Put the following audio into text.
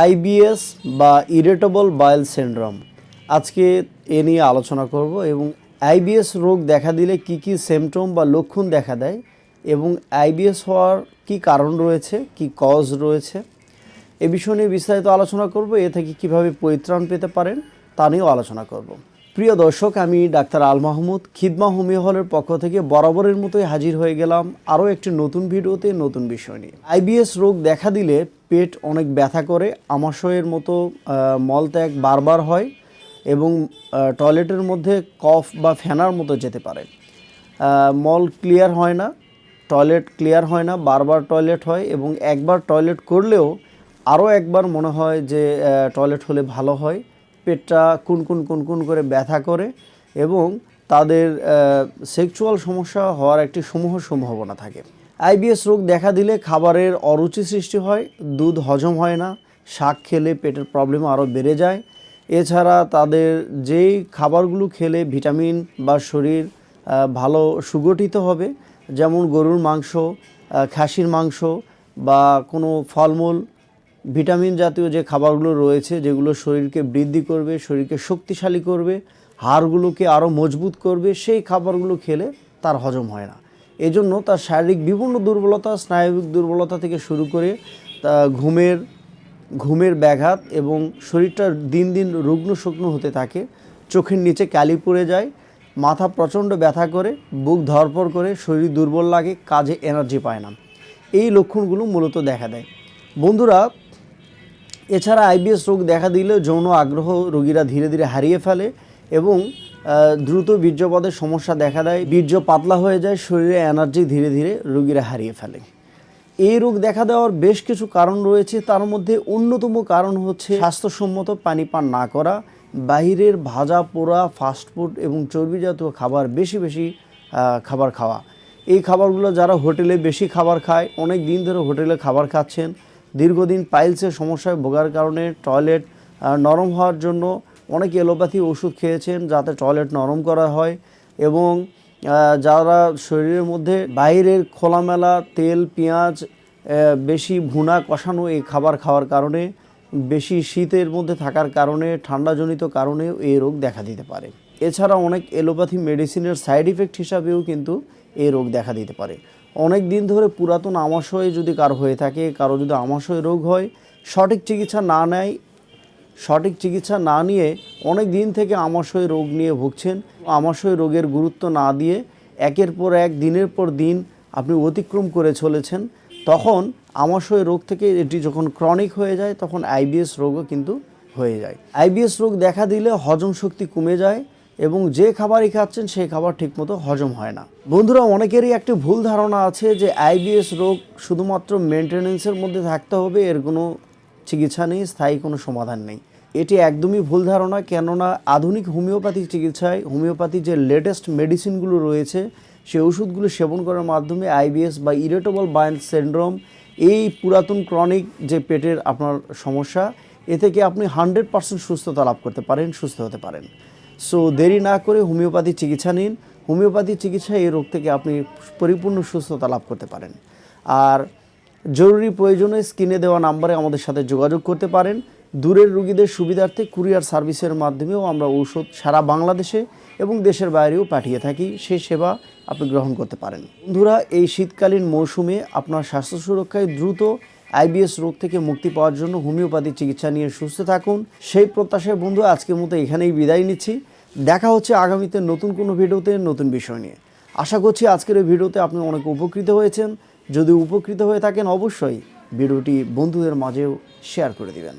IBS বা irritable বাইল syndrome. আজকে এ নিয়ে আলোচনা করব এবং আইবিএস রোগ দেখা দিলে কি কি সিমটম বা লক্ষণ দেখা দেয় এবং আইবিএস হওয়ার কি কারণ রয়েছে, কি কজ রয়েছে, এ বিষয় নিয়ে বিস্তারিত আলোচনা করব। এ থেকে কীভাবে পরিত্রাণ পেতে পারেন তা নিয়েও আলোচনা করব। প্রিয় দর্শক, আমি ডাক্তার আল মাহমুদ। খিদমা হোমিও হলের পক্ষ থেকে বরাবরের মতোই হাজির হয়ে গেলাম আরও একটি নতুন ভিডিওতে নতুন বিষয় নিয়ে। আইবিএস রোগ দেখা দিলে পেট অনেক ব্যথা করে, আমাশয়ের মতো মলত্যাগ বারবার হয় এবং টয়লেটের মধ্যে কফ বা ফেনার মতো যেতে পারে। মল ক্লিয়ার হয় না, টয়লেট ক্লিয়ার হয় না, বারবার টয়লেট হয় এবং একবার টয়লেট করলেও আরও একবার মনে হয় যে টয়লেট হলে ভালো হয়। পেটটা কুনকুন কুনকুন করে ব্যথা করে এবং তাদের সেক্সুয়াল সমস্যা হওয়ার একটি সমূহ সম্ভাবনা থাকে। আইবিএস রোগ দেখা দিলে খাবারের অরুচি সৃষ্টি হয়, দুধ হজম হয় না, শাক খেলে পেটের প্রবলেম আরও বেড়ে যায়। এছাড়া তাদের যেই খাবারগুলো খেলে ভিটামিন বা শরীর ভালো সুগঠিত হবে, যেমন গরুর মাংস খাসির মাংস বা কোনো ফলমূল ভিটামিন জাতীয় যে খাবারগুলো রয়েছে, যেগুলো শরীরকে বৃদ্ধি করবে, শরীরকে শক্তিশালী করবে, হাড়গুলোকে আরও মজবুত করবে, সেই খাবারগুলো খেলে তার হজম হয় না। এজন্য তার শারীরিক বিভিন্ন দুর্বলতা, স্নায়বিক দুর্বলতা থেকে শুরু করে তা ঘুমের ঘুমের ব্যাঘাত এবং শরীরটা দিন দিন রুগ্ন শুকনো হতে থাকে, চোখের নিচে ক্যালি পড়ে যায়, মাথা প্রচণ্ড ব্যথা করে, বুক ধরপড় করে, শরীর দুর্বল লাগে, কাজে এনার্জি পায় না। এই লক্ষণগুলো মূলত দেখা দেয়। বন্ধুরা এছাড়া আইবিএস রোগ দেখা দিলে যৌন আগ্রহ রোগীরা ধীরে ধীরে হারিয়ে ফেলে এবং দ্রুত বীর্যপদের সমস্যা দেখা দেয়, বীর্য পাতলা হয়ে যায়, শরীরে এনার্জি ধীরে ধীরে রোগীরা হারিয়ে ফেলে। এই রোগ দেখা দেওয়ার বেশ কিছু কারণ রয়েছে, তার মধ্যে অন্যতম কারণ হচ্ছে স্বাস্থ্যসম্মত পানি পান না করা বাইরের ভাজা পোড়া ফাস্টফুড এবং চর্বিজাতীয় খাবার বেশি বেশি খাবার খাওয়া। এই খাবারগুলো যারা হোটেলে বেশি খাবার খায়, অনেক দিন ধরে হোটেলে খাবার খাচ্ছেন দীর্ঘদিন পাইলসের সমস্যায় ভোগার কারণে টয়লেট নরম হওয়ার জন্য অনেক এলোপ্যাথি ওষুধ খেয়েছেন যাতে টয়লেট নরম করা হয় এবং যারা শরীরের মধ্যে বাইরের খোলামেলা তেল, পেঁয়াজ বেশি ভুনা, কষানো এই খাবার খাওয়ার কারণে, বেশি শীতের মধ্যে থাকার কারণে, ঠান্ডাজনিত কারণেও এই রোগ দেখা দিতে পারে। এছাড়া অনেক এলোপ্যাথি মেডিসিনের সাইড ইফেক্ট হিসাবেও কিন্তু এই রোগ দেখা দিতে পারে। অনেক দিন ধরে পুরাতন আমাশয় যদি কারও হয়ে থাকে, কারও যদি আমাশয় রোগ হয়, সঠিক চিকিৎসা না নেয়, সঠিক চিকিৎসা না নিয়ে অনেক দিন থেকে আমাশয় রোগ নিয়ে ভুগছেন। আমাশয় রোগের গুরুত্ব না দিয়ে একের পর এক, দিনের পর দিন আপনি অতিক্রম করে চলেছেন। তখন আমাশয় রোগ থেকে এটি যখন ক্রনিক হয়ে যায়, তখন আইবিএস রোগও কিন্তু হয়ে যায়। আইবিএস রোগ দেখা দিলে হজম শক্তি কমে যায় এবং যে খাবারই খাচ্ছেন, সেই খাবার ঠিকমতো হজম হয় না। বন্ধুরা, অনেকেরই একটি ভুল ধারণা আছে যে আইবিএস রোগ শুধুমাত্র মেনটেনেন্সের মধ্যে থাকতে হবে, এর কোনো চিকিৎসা নেই, স্থায়ী কোনো সমাধান নেই। এটি একদমই ভুল ধারণা, কেননা আধুনিক হোমিওপ্যাথি চিকিৎসায় হোমিওপ্যাথি যে লেটেস্ট মেডিসিনগুলো রয়েছে সেই ওষুধগুলো সেবন করার মাধ্যমে আইবিএস বা ইরেটেবল বাইল সিনড্রোম, এই পুরাতন ক্রনিক যে পেটের আপনার সমস্যা, এ থেকে আপনি হান্ড্রেড পার্সেন্ট সুস্থতা লাভ করতে পারেন, সুস্থ হতে পারেন। সো দেরি না করে হোমিওপ্যাথি চিকিৎসা নিন। হোমিওপ্যাথি চিকিৎসায় এই রোগ থেকে আপনি পরিপূর্ণ সুস্থতা লাভ করতে পারেন। আর জরুরি প্রয়োজনে স্ক্রিনে দেওয়া নাম্বারে আমাদের সাথে যোগাযোগ করতে পারেন। দূরের রুগীদের সুবিধার্থে কুরিয়ার সার্ভিসের মাধ্যমেও আমরা ঔষধ সারা বাংলাদেশে এবং দেশের বাইরেও পাঠিয়ে থাকি। সেই সেবা আপনি গ্রহণ করতে পারেন। বন্ধুরা, এই শীতকালীন মৌসুমে আপনার স্বাস্থ্য সুরক্ষায় দ্রুত আইবিএস রোগ থেকে মুক্তি পাওয়ার জন্য হোমিওপ্যাথি চিকিৎসা নিয়ে সুস্থ থাকুন। সেই প্রত্যাশায় বন্ধু আজকের মতো এখানেই বিদায় নিচ্ছি। দেখা হচ্ছে আগামীতে নতুন কোনো ভিডিওতে, নতুন বিষয় নিয়ে। আশা করছি আজকের এই ভিডিওতে আপনি অনেক উপকৃত হয়েছেন। যদি উপকৃত হয়ে থাকেন অবশ্যই ভিডিওটি বন্ধুদের মাঝেও শেয়ার করে দিবেন।